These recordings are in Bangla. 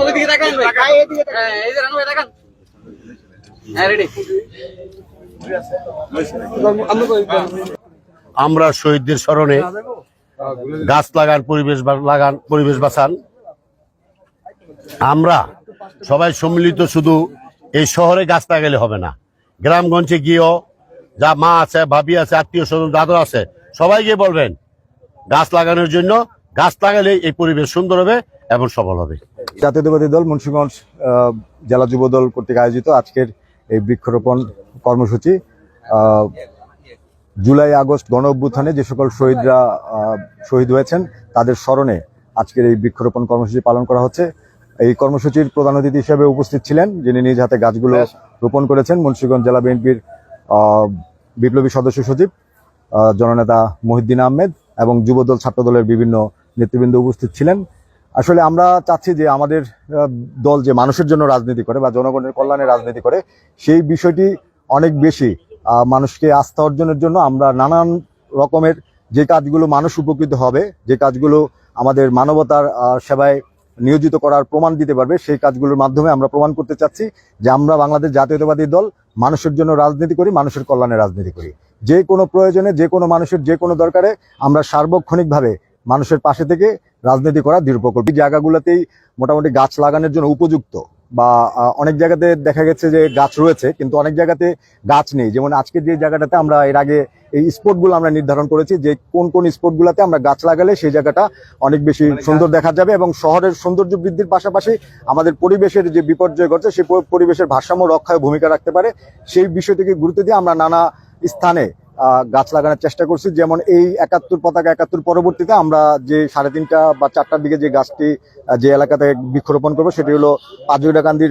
আমাদের তাকান ভাই। হ্যাঁ, এই যে রানু ভাই তাকান। হ্যাঁ রেডি আমরা শহীদদের স্মরণে গাছ লাগান পরিবেশ লাগান পরিবেশ বাঁচান। আমরা সবাই সম্মিলিত শুধু এই শহরে গাছ লাগালে হবে না। গ্রামগঞ্জে গিয়েও যা মা আছে ভাবি আছে আত্মীয় স্বজন দাদা আছে সবাই গিয়ে বলবেন গাছ লাগানোর জন্য গাছ লাগালে এই পরিবেশ সুন্দর হবে। এবং সফল হবে। জাতীয়তাবাদী দল মুন্সিগঞ্জ জেলা যুব দল কর্তৃক আয়োজিত আজকের এই বৃক্ষরোপণ কর্মসূচি। জুলাই আগস্ট গণ অভ্যুত্থানে যে সকল শহীদরা শহীদ হয়েছেন তাদের স্মরণে আজকের এই বৃক্ষরোপণ কর্মসূচি পালন করা হচ্ছে। এই কর্মসূচির প্রধান অতিথি হিসেবে উপস্থিত ছিলেন যিনি নিজ হাতে গাছগুলো রোপণ করেছেন মুন্সিগঞ্জ জেলা বিএনপির বিপ্লবী সদস্য সচিব জননেতা মহিউদ্দিন আহমেদ এবং যুবদল ছাত্রদলের বিভিন্ন নেতৃবৃন্দ উপস্থিত ছিলেন। আসলে আমরা চাচ্ছি যে আমাদের দল যে মানুষের জন্য রাজনীতি করে বা জনগণের কল্যাণে রাজনীতি করে, সেই বিষয়টি অনেক বেশি মানুষকে আস্থা অর্জনের জন্য আমরা নানান রকমের যে কাজগুলো মানুষ উপকৃত হবে, যে কাজগুলো আমাদের মানবতার সেবায় নিয়োজিত করার প্রমাণ দিতে পারবে, সেই কাজগুলোর মাধ্যমে আমরা প্রমাণ করতে চাচ্ছি যে আমরা বাংলাদেশ জাতীয়তাবাদী দল, মানুষের জন্য রাজনীতি করি, মানুষের কল্যাণে রাজনীতি করি। যে কোনো প্রয়োজনে, যে কোনো মানুষের যে কোনো দরকারে আমরা সার্বক্ষণিকভাবে মানুষের পাশে থেকে রাজনীতি করা দৃঢ় প্রকল্প। এই জায়গাগুলোতেই মোটামুটি গাছ লাগানোর জন্য উপযুক্ত বা অনেক জায়গাতে দেখা গেছে যে গাছ রয়েছে কিন্তু অনেক জায়গাতে গাছ নেই। যেমন আজকে যে জায়গাটাতে আমরা এর আগে এই স্পটগুলো আমরা নির্ধারণ করেছি যে কোন কোন স্পটগুলোতে আমরা গাছ লাগালে সেই জায়গাটা অনেক বেশি সুন্দর দেখা যাবে এবং শহরের সৌন্দর্য বৃদ্ধির পাশাপাশি আমাদের পরিবেশের যে বিপর্যয় ঘটছে সেই পরিবেশের ভারসাম্য রক্ষায় ভূমিকা রাখতে পারে। সেই বিষয়টিকে গুরুত্ব দিয়ে আমরা নানা স্থানে গাছ লাগানোর চেষ্টা করছি। যেমন এই একাত্তর পতাকা একাত্তর পরবর্তীতে আমরা যে সাড়ে তিনটা বা চারটার দিকে যে গাছটি যে এলাকাতে বৃক্ষরোপণ করব সেটি হলো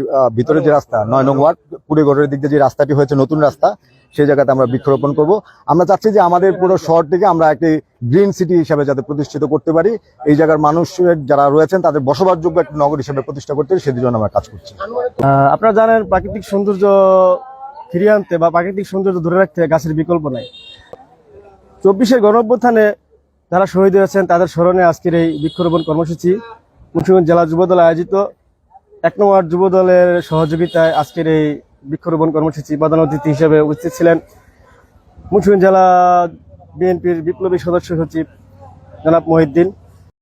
আহ, ভিতরে যে রাস্তা নয় নং ওয়ার্ড কুড়েগড়ের দিক দিয়ে যে রাস্তাটি হয়েছে নতুন রাস্তা সেই জায়গাতে আমরা বৃক্ষরোপণ করব। আমরা চাচ্ছি যে আমাদের পুরো শহরটিকে আমরা একটি গ্রিন সিটি হিসাবে যাতে প্রতিষ্ঠিত করতে পারি। এই জায়গার মানুষের যারা রয়েছেন তাদের বসবাসযোগ্য একটি নগর হিসেবে প্রতিষ্ঠা করতে জন্য আমরা কাজ করছি। আপনারা জানেন প্রাকৃতিক সৌন্দর্য ফিরিয়ে আনতে বা প্রাকৃতিক সৌন্দর্য ধরে রাখতে গাছের বিকল্প নাই। চব্বিশের গণঅভ্যুত্থানে যারা শহীদ হয়েছেন, তাদের স্মরণে আজকের এই বৃক্ষরোপণ কর্মসূচি মুন্সিগঞ্জ জেলা যুবদল আয়োজিত। এক নম্বর যুবদলের সহযোগিতায় আজকের এই বৃক্ষরোপণ কর্মসূচি প্রধান অতিথি হিসেবে উপস্থিত ছিলেন মুন্সিগঞ্জ জেলা বিএনপির বিপ্লবী সদস্য সচিব জনাব মহিউদ্দিন।